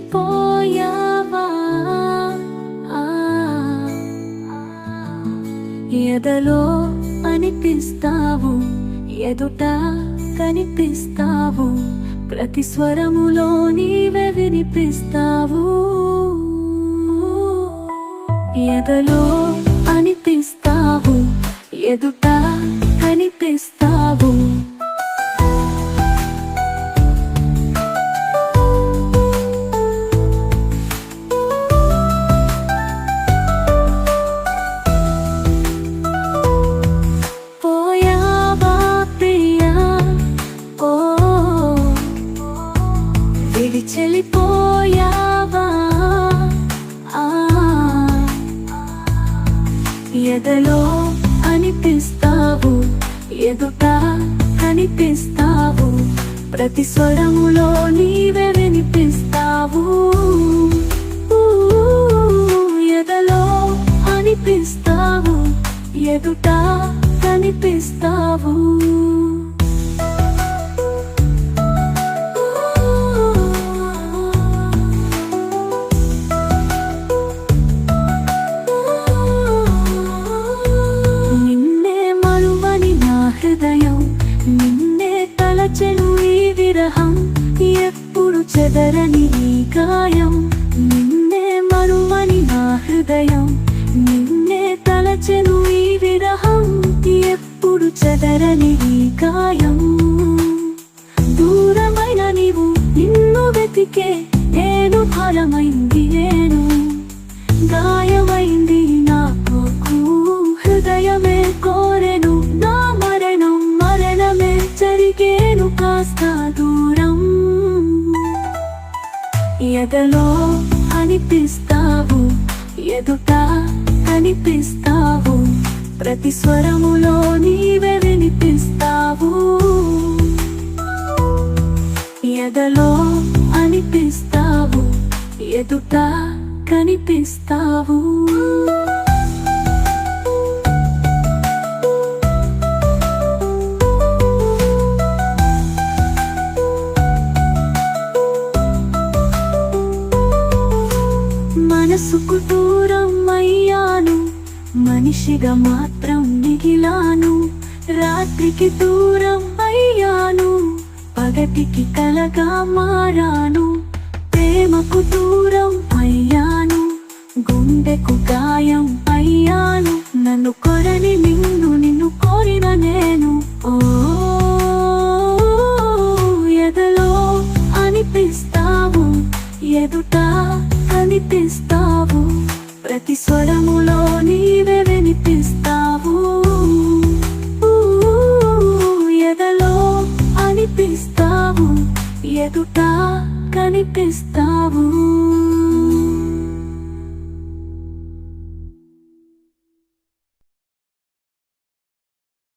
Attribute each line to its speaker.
Speaker 1: పోయావా? ఆ, ఎదలో అనిపిస్తావు? ఎదుట కనిపిస్తావు? ప్రతి స్వరములో నీవే వినిపిస్తావు. ఎదలో అనిపిస్తావు? ఎదుట కనిపిస్తావు? విడిచెలిపోయావా ఆ. ఎదలో అనిపిస్తావు ఎదుట కనిపిస్తావు ప్రతి స్వరములో నీవే వినిపిస్తావు. ఎదలో అనిపిస్తావు ఎదుట కనిపిస్తావు తలచెను ఈ విరహం. ఎప్పుడు చెదరని ఈ గాయం. నిన్నే మరువని నా హృదయం. నిన్నే తలచెను ఈ విరహం. ఎప్పుడు చెదరని ఈ గాయం. దూరమైన నీవు నిన్ను వెతికే నేను భారమైంది దూరం ఎదలో అనిపిస్తావు ఎదుట కనిపిస్తావు ప్రతి స్వరములో నీవే వినిపిస్తావు. ఎదలో అనిపిస్తావు ఎదుట కనిపిస్తావు. మనసుకు దూరం అయ్యాను. మనిషిగా మాత్రం మిగిలాను. రాత్రికి దూరం అయ్యాను. పగటికి కలగా మారాను. ప్రేమకు దూరం అయ్యాను. గుండెకు ప్రతి స్వరములో నీవే వినిపిస్తావు. ఊ, ఎదలో అనిపిస్తావు ఎదుట కనిపిస్తావు.